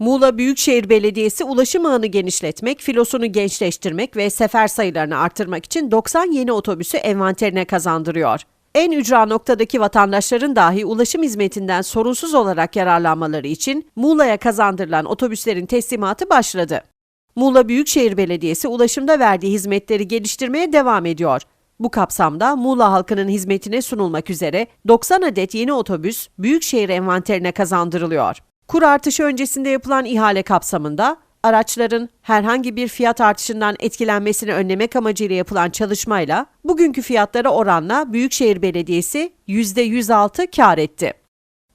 Muğla Büyükşehir Belediyesi ulaşım ağını genişletmek, filosunu gençleştirmek ve sefer sayılarını artırmak için 90 yeni otobüsü envanterine kazandırıyor. En ücra noktadaki vatandaşların dahi ulaşım hizmetinden sorunsuz olarak yararlanmaları için Muğla'ya kazandırılan otobüslerin teslimatı başladı. Muğla Büyükşehir Belediyesi ulaşımda verdiği hizmetleri geliştirmeye devam ediyor. Bu kapsamda Muğla halkının hizmetine sunulmak üzere 90 adet yeni otobüs Büyükşehir envanterine kazandırılıyor. Kur artışı öncesinde yapılan ihale kapsamında araçların herhangi bir fiyat artışından etkilenmesini önlemek amacıyla yapılan çalışmayla bugünkü fiyatlara oranla Büyükşehir Belediyesi %106 kar etti.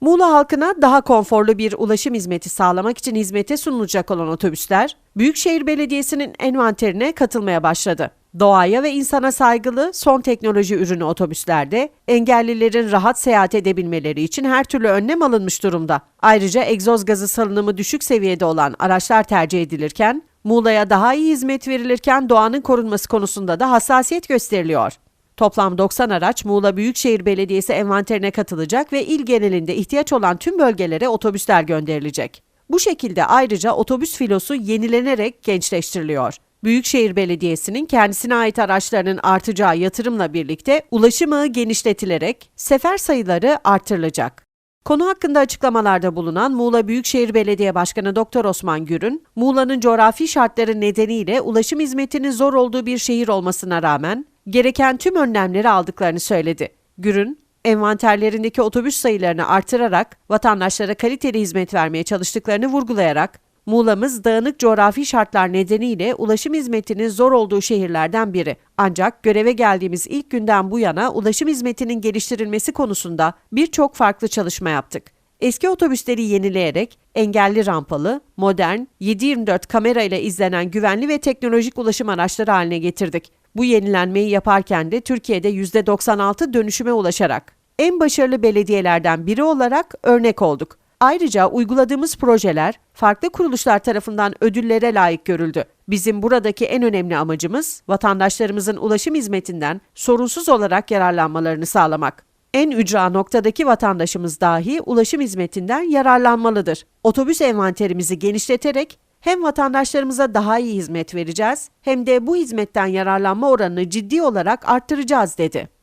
Muğla halkına daha konforlu bir ulaşım hizmeti sağlamak için hizmete sunulacak olan otobüsler, Büyükşehir Belediyesi'nin envanterine katılmaya başladı. Doğaya ve insana saygılı son teknoloji ürünü otobüslerde engellilerin rahat seyahat edebilmeleri için her türlü önlem alınmış durumda. Ayrıca egzoz gazı salınımı düşük seviyede olan araçlar tercih edilirken, Muğla'ya daha iyi hizmet verilirken doğanın korunması konusunda da hassasiyet gösteriliyor. Toplam 90 araç Muğla Büyükşehir Belediyesi envanterine katılacak ve il genelinde ihtiyaç olan tüm bölgelere otobüsler gönderilecek. Bu şekilde ayrıca otobüs filosu yenilenerek gençleştiriliyor. Büyükşehir Belediyesi'nin kendisine ait araçlarının artacağı yatırımla birlikte ulaşım ağı genişletilerek sefer sayıları artırılacak. Konu hakkında açıklamalarda bulunan Muğla Büyükşehir Belediye Başkanı Doktor Osman Gürün, Muğla'nın coğrafi şartları nedeniyle ulaşım hizmetinin zor olduğu bir şehir olmasına rağmen gereken tüm önlemleri aldıklarını söyledi. Gürün, envanterlerindeki otobüs sayılarını artırarak vatandaşlara kaliteli hizmet vermeye çalıştıklarını vurgulayarak Muğla'mız dağınık coğrafi şartlar nedeniyle ulaşım hizmetinin zor olduğu şehirlerden biri. Ancak göreve geldiğimiz ilk günden bu yana ulaşım hizmetinin geliştirilmesi konusunda birçok farklı çalışma yaptık. Eski otobüsleri yenileyerek engelli rampalı, modern, 7/24 kamera ile izlenen güvenli ve teknolojik ulaşım araçları haline getirdik. Bu yenilenmeyi yaparken de Türkiye'de %96 dönüşüme ulaşarak en başarılı belediyelerden biri olarak örnek olduk. Ayrıca uyguladığımız projeler farklı kuruluşlar tarafından ödüllere layık görüldü. Bizim buradaki en önemli amacımız vatandaşlarımızın ulaşım hizmetinden sorunsuz olarak yararlanmalarını sağlamak. En ücra noktadaki vatandaşımız dahi ulaşım hizmetinden yararlanmalıdır. Otobüs envanterimizi genişleterek hem vatandaşlarımıza daha iyi hizmet vereceğiz hem de bu hizmetten yararlanma oranını ciddi olarak arttıracağız dedi.